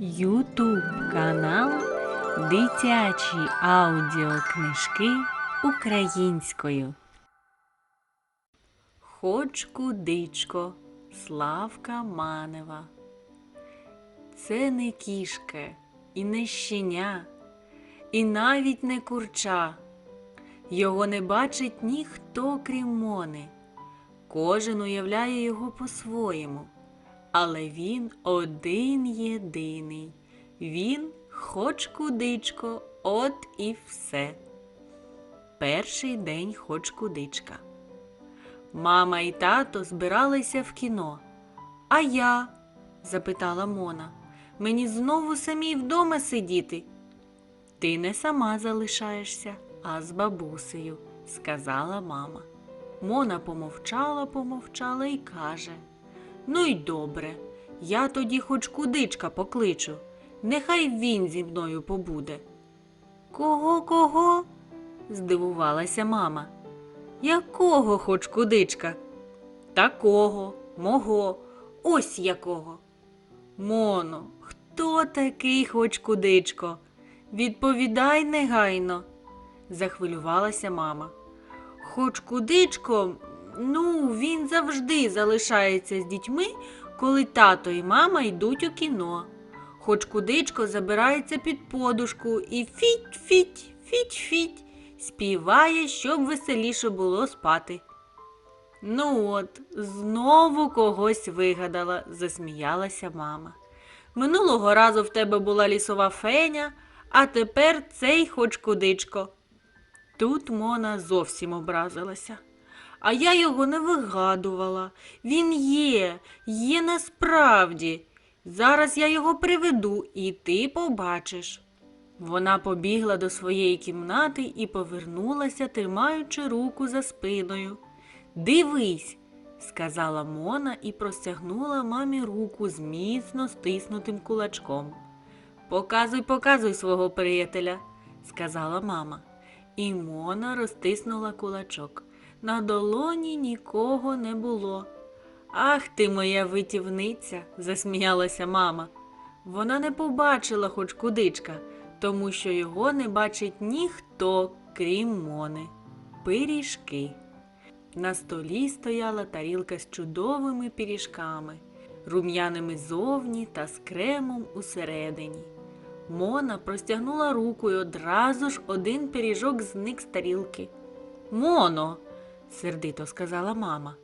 Ютуб канал Дитячі аудіокнижки українською. Хоч кудичко Славка Манева. Це не кішка і не щеня, і навіть не курча. Його не бачить ніхто, крім Мони. Кожен уявляє його по-своєму. Але він один єдиний. Він хоч кудичко, от і все. Перший день хоч кудичка. Мама і тато збиралися в кіно. А я? запитала Мона. Мені знову самій вдома сидіти. Ти не сама залишаєшся, а з бабусею, сказала мама. Мона помовчала, помовчала і каже Ну й добре, я тоді хоч кудичка покличу. Нехай він зі мною побуде. Кого, кого? здивувалася мама. Якого хоч кудичка? Такого, мого, ось якого. Моно, хто такий хоч кудичко? Відповідай негайно, захвилювалася мама. Хоч кудичко, ну, він завжди залишається з дітьми, коли тато і мама йдуть у кіно. Хоч кудичко забирається під подушку і фіть-фіть, фіть-фіть, співає, щоб веселіше було спати. Ну от, знову когось вигадала, засміялася мама. Минулого разу в тебе була лісова феня, а тепер цей хоч кудичко. Тут Мона зовсім образилася. А я його не вигадувала. Він є, є насправді. Зараз я його приведу, і ти побачиш. Вона побігла до своєї кімнати і повернулася, тримаючи руку за спиною. Дивись, сказала Мона і простягнула мамі руку з міцно стиснутим кулачком. Показуй, показуй свого приятеля, сказала мама. І Мона розтиснула кулачок. На долоні нікого не було. Ах ти, моя витівниця, засміялася мама. Вона не побачила хоч кудичка, тому що його не бачить ніхто, крім Мони. Пиріжки. На столі стояла тарілка з чудовими пиріжками, рум'яними зовні та з кремом усередині. Мона простягнула руку і одразу ж один пиріжок зник з тарілки. Моно, сердито сказала мама,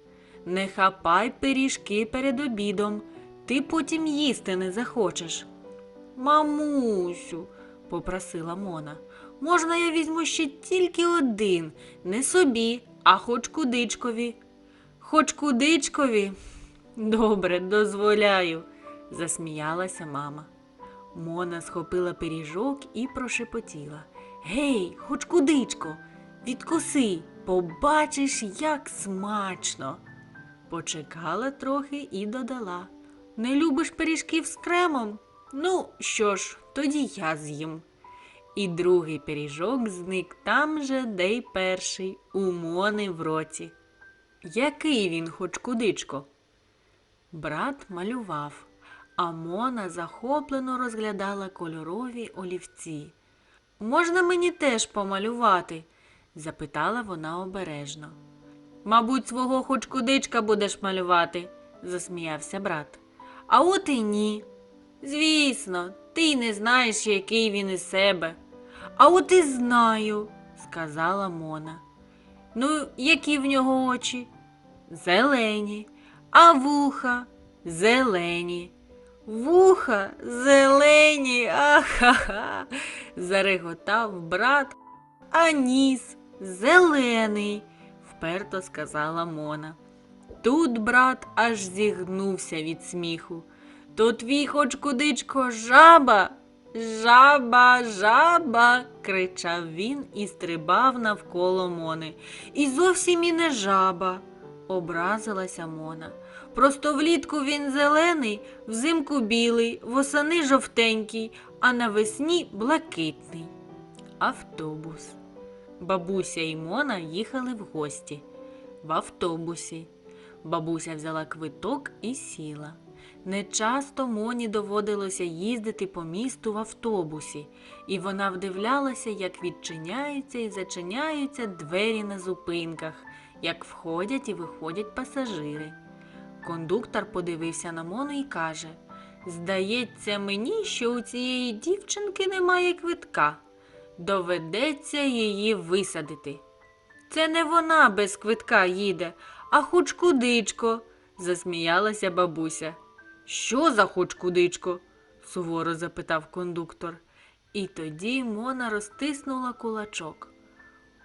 не хапай пиріжки перед обідом, ти потім їсти не захочеш. Мамусю, попросила Мона, можна я візьму ще тільки один, не собі, а хоч кудичкові. Хоч кудичкові? Добре, дозволяю, засміялася мама. Мона схопила пиріжок і прошепотіла. Гей, хоч кудичко, відкуси, побачиш, як смачно. Почекала трохи і додала. Не любиш пиріжків з кремом? Ну, що ж, тоді я з'їм. І другий пиріжок зник там же, де й перший, у Мони в роті. Який він хоч кудичко? Брат малював, а Мона захоплено розглядала кольорові олівці. Можна мені теж помалювати? Запитала вона обережно. Мабуть, свого хоч кудичка будеш малювати, засміявся брат. А от і ні. Звісно, ти не знаєш, який він із себе. А от і знаю, сказала Мона. Ну, які в нього очі? Зелені, а вуха зелені. Вуха зелені, ахаха, зареготав брат, а ніс зелений, вперто сказала Мона. Тут брат аж зігнувся від сміху. То твій хоч кудичко жаба, жаба, жаба, кричав він і стрибав навколо Мони. І зовсім і не жаба, образилася Мона. Просто влітку він зелений, взимку білий, восени жовтенький, а навесні блакитний. Автобус. Бабуся і Мона їхали в гості. В автобусі. Бабуся взяла квиток і сіла. Нечасто Моні доводилося їздити по місту в автобусі, і вона вдивлялася, як відчиняються і зачиняються двері на зупинках, як входять і виходять пасажири. Кондуктор подивився на Мону і каже: Здається мені, що у цієї дівчинки немає квитка. Доведеться її висадити. Це не вона без квитка їде, а хоч кудичко, засміялася бабуся. Що за хоч кудичко? суворо запитав кондуктор. І тоді Мона розтиснула кулачок.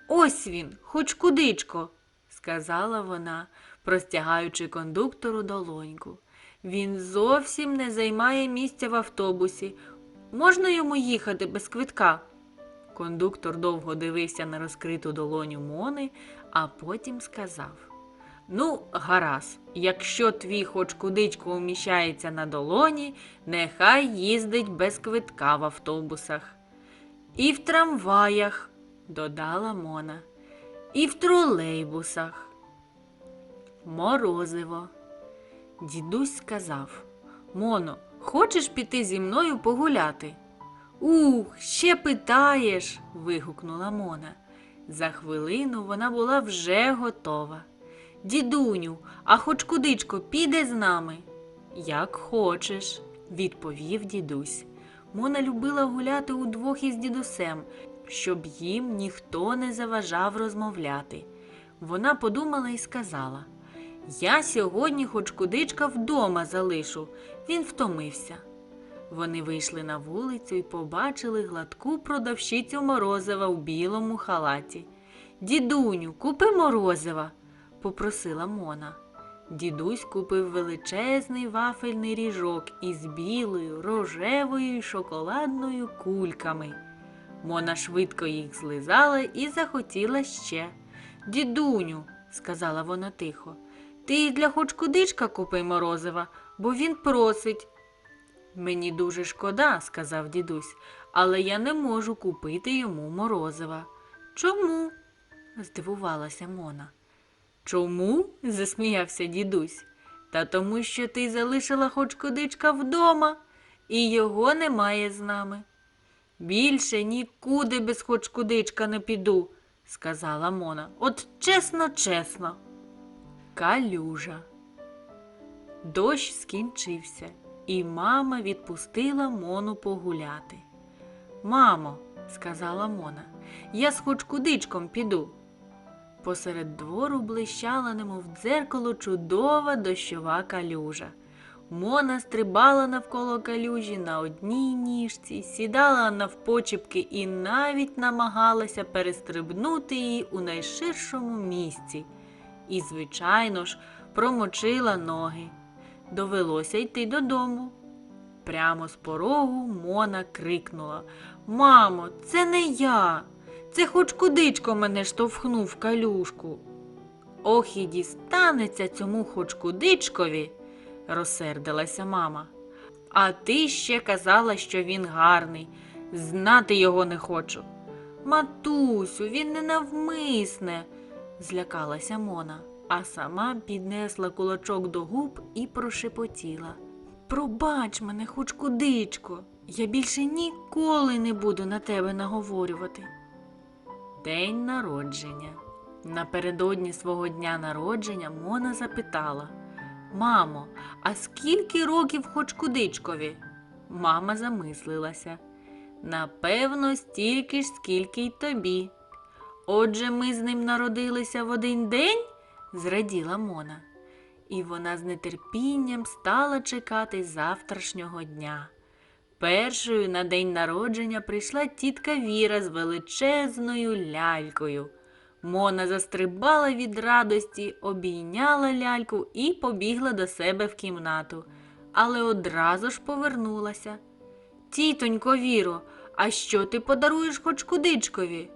Ось він, хоч кудичко, сказала вона, простягаючи кондуктору долоньку. Він зовсім не займає місця в автобусі. Можна йому їхати без квитка? Кондуктор довго дивився на розкриту долоню Мони, а потім сказав: Ну, гаразд, якщо твій хоч кудичко уміщається на долоні, нехай їздить без квитка в автобусах. І в трамваях, додала Мона, і в тролейбусах. Морозиво. Дідусь сказав Моно, хочеш піти зі мною погуляти? Ух, ще питаєш. вигукнула Мона. За хвилину вона була вже готова. Дідуню, а хоч кудичко піде з нами? Як хочеш, відповів дідусь. Мона любила гуляти удвох із дідусем, щоб їм ніхто не заважав розмовляти. Вона подумала і сказала Я сьогодні хоч кудичка вдома залишу, він втомився. Вони вийшли на вулицю і побачили гладку продавщицю морозива у білому халаті. Дідуню, купи морозива, попросила Мона. Дідусь купив величезний вафельний ріжок із білою, рожевою і шоколадною кульками. Мона швидко їх злизала і захотіла ще. Дідуню, сказала вона тихо, ти для хоч кудичка купи морозива, бо він просить. Мені дуже шкода, сказав дідусь, але я не можу купити йому морозива. Чому? здивувалася Мона. Чому? засміявся дідусь. Та тому, що ти залишила хоч кудичка вдома, і його немає з нами. Більше нікуди без хоч кудичка не піду, сказала Мона. От чесно, чесно. Калюжа. Дощ скінчився, і мама відпустила Мону погуляти. Мамо, сказала Мона, я з хоч кудичком піду. Посеред двору блищала, немов дзеркало, чудова дощова калюжа. Мона стрибала навколо калюжі на одній ніжці, сідала навпочіпки і навіть намагалася перестрибнути її у найширшому місці. І, звичайно ж, промочила ноги. Довелося йти додому. Прямо з порогу Мона крикнула Мамо, це не я. Це хоч кудичко мене штовхнув в калюшку. Ох і дістанеться цьому хоч кудичкові, розсердилася мама. А ти ще казала, що він гарний. Знати його не хочу. Матусю, він ненавмисне, злякалася Мона, а сама піднесла кулачок до губ і прошепотіла. Пробач мене, хоч кудичко, я більше ніколи не буду на тебе наговорювати. День народження. Напередодні свого дня народження Мона запитала Мамо, а скільки років хоч кудичкові? Мама замислилася. Напевно, стільки ж, скільки й тобі. Отже, ми з ним народилися в один день? Зраділа Мона. І вона з нетерпінням стала чекати завтрашнього дня. Першою на день народження прийшла тітка Віра з величезною лялькою. Мона застрибала від радості, обійняла ляльку і побігла до себе в кімнату, але одразу ж повернулася. Тітонько Віро, а що ти подаруєш хоч кудичкові?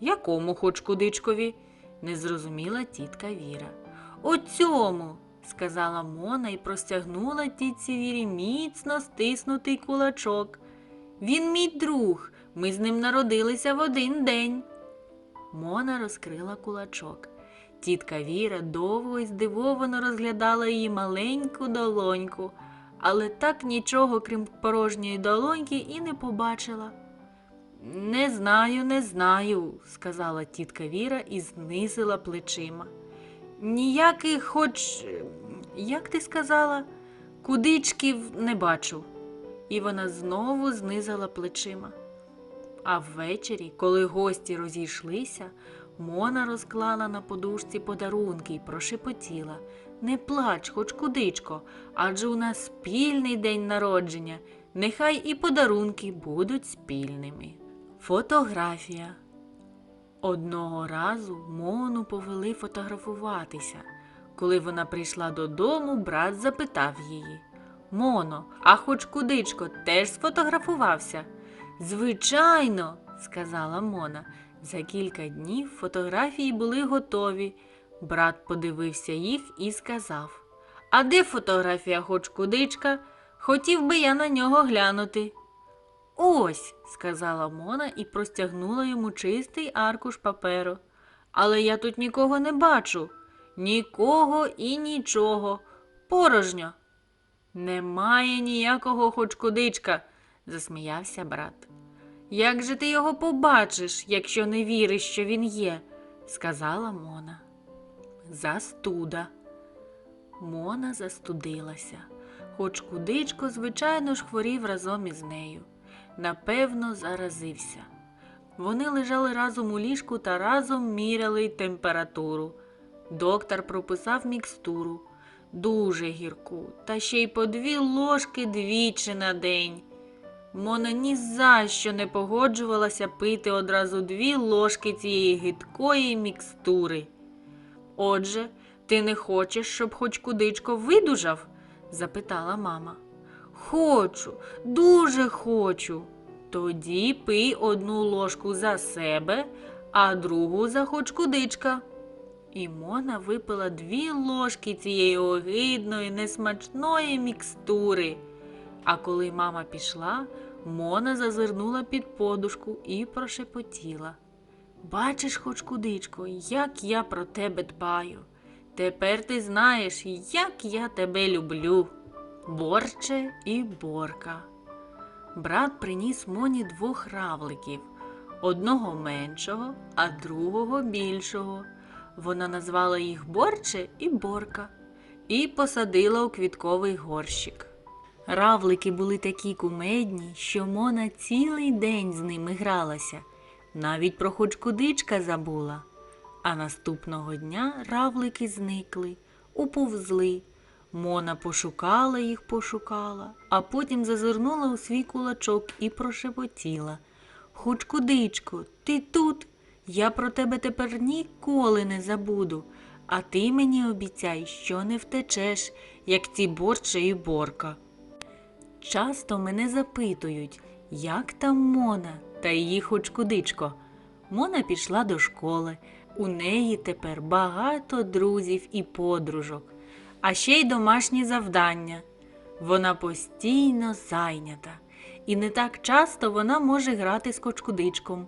Якому хоч кудичкові? Не зрозуміла тітка Віра. Оцьому, сказала Мона і простягнула тітці Вірі міцно стиснутий кулачок. Він мій друг, ми з ним народилися в один день. Мона розкрила кулачок. Тітка Віра довго і здивовано розглядала її маленьку долоньку, але так нічого, крім порожньої долоньки, і не побачила. Не знаю, не знаю, сказала тітка Віра і знизила плечима. Ніяких, хоч, як ти сказала, кудичків не бачу. І вона знову знизила плечима. А ввечері, коли гості розійшлися, Мона розклала на подушці подарунки й прошепотіла Не плач, хоч кудичко, адже у нас спільний день народження. Нехай і подарунки будуть спільними. Фотографія. Одного разу Мону повели фотографуватися. Коли вона прийшла додому, брат запитав її Моно, а хоч кудичко теж сфотографувався? Звичайно, сказала Мона. За кілька днів фотографії були готові. Брат подивився їх і сказав А де фотографія хоч кудичка? Хотів би я на нього глянути. Ось, сказала Мона і простягнула йому чистий аркуш паперу. Але я тут нікого не бачу. Нікого і нічого. Порожньо. Немає ніякого хоч кудичка, засміявся брат. Як же ти його побачиш, якщо не віриш, що він є? сказала Мона. Застуда. Мона застудилася, хоч кудичко, звичайно ж, хворів разом із нею. Напевно, заразився. Вони лежали разом у ліжку та разом міряли температуру. Доктор прописав мікстуру, дуже гірку, та ще й по дві ложки двічі на день. Мона ні за що не погоджувалася пити одразу дві ложки цієї гидкої мікстури. Отже, ти не хочеш, щоб хоч кудичко видужав? запитала мама. Хочу, дуже хочу. Тоді пий одну ложку за себе, а другу за хоч кудичка. І Мона випила дві ложки цієї огидної, несмачної мікстури. А коли мама пішла, Мона зазирнула під подушку і прошепотіла. Бачиш, хоч кудичко, як я про тебе дбаю. Тепер ти знаєш, як я тебе люблю. Борче і борка. Брат приніс Моні двох равликів, одного меншого, а другого більшого. Вона назвала їх Борче і Борка і посадила у квітковий горщик. Равлики були такі кумедні, що Мона цілий день з ними гралася, навіть про хоч кудичка забула. А наступного дня равлики зникли, уповзли. Мона пошукала їх, пошукала, а потім зазирнула у свій кулачок і прошепотіла. Хоч кудичко, ти тут? Я про тебе тепер ніколи не забуду, а ти мені обіцяй, що не втечеш, як ці борче і борка. Часто мене запитують, як там Мона та її хоч кудичко. Мона пішла до школи. У неї тепер багато друзів і подружок, а ще й домашні завдання. Вона постійно зайнята, і не так часто вона може грати з кочкудичком.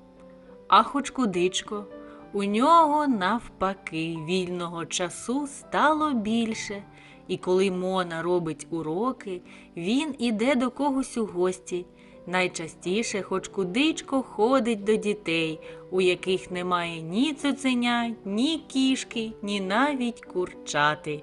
А хочкудичко, у нього навпаки вільного часу стало більше, і коли Мона робить уроки, він іде до когось у гості. Найчастіше хоч кудичко ходить до дітей, у яких немає ні цуценя, ні кішки, ні навіть курчати.